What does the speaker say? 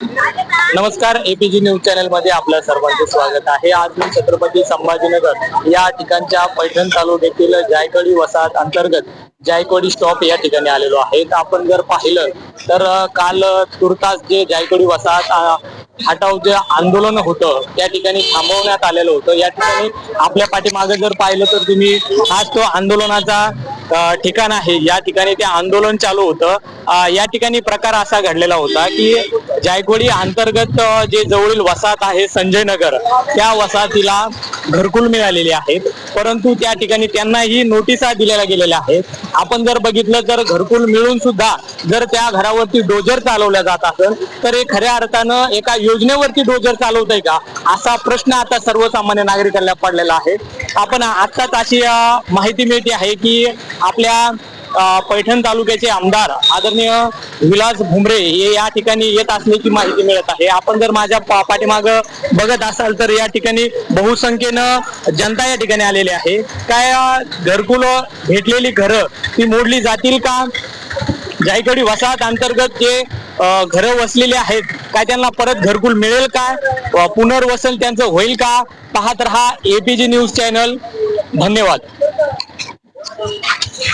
नमस्कार APG news चॅनलमध्ये आपल्या सर्वांचे स्वागत आहे. आज मी छत्रपती संभाजीनगर या ठिकाणच्या पैठण तालुक्यातील जायकवाडी वसाहत अंतर्गत जायकवाडी स्टॉप या ठिकाणी आलेलो आहे. तर आपण जर पाहिलं तर काल तुर्तास जे जायकवाडी वसाहत हटाव जे आंदोलन होतं त्या ठिकाणी थांबवण्यात आलेलं होतं. या ठिकाणी आपल्या पाठीमागे जर पाहिलं तर तुम्ही आज तो आंदोलनाचा ठिकाण आहे. या ठिकाणी ते आंदोलन चालू होतं. या ठिकाणी प्रकार असा घडलेला होता की जायकवाडी अंतर्गत जे जवळील वसाहत आहे संजय नगर त्या वसाहतीला घरकुल मिळालेले आहेत. परंतु त्या ठिकाणी त्यांनाही नोटिसा दिलेल्या गेलेल्या आहेत. आपण जर बघितलं तर घरकुल मिळून सुद्धा जर त्या घरावरती डोजर चालवल्या जात असेल तर हे खऱ्या अर्थानं एका योजनेवरती डोजर चालवत आहे का? असा प्रश्न आता सर्वसामान्य नागरिकांना पडलेला आहे. आपण आत्ताच अशी माहिती मिळते आहे की आपल्या पैठण तालुक्याचे आमदार आदरणीय विलास भुमरे हे या ठिकाणी येत असल्याची माहिती मिळत आहे. आपण जर माझ्या पाठीमाग पाठीमागं बघत असाल तर या ठिकाणी बहुसंख्येनं जनता या ठिकाणी आलेली आहे. काय घरकुल भेटलेली घरं ती मोडली जातील का? जायकडी वसाहत अंतर्गत जे घरं वसलेली आहेत काय त्यांना परत घरकुल मिळेल का? पुनर्वसन त्यांचं होईल का? पाहत रहा एपीजी न्यूज चॅनल धन्यवाद.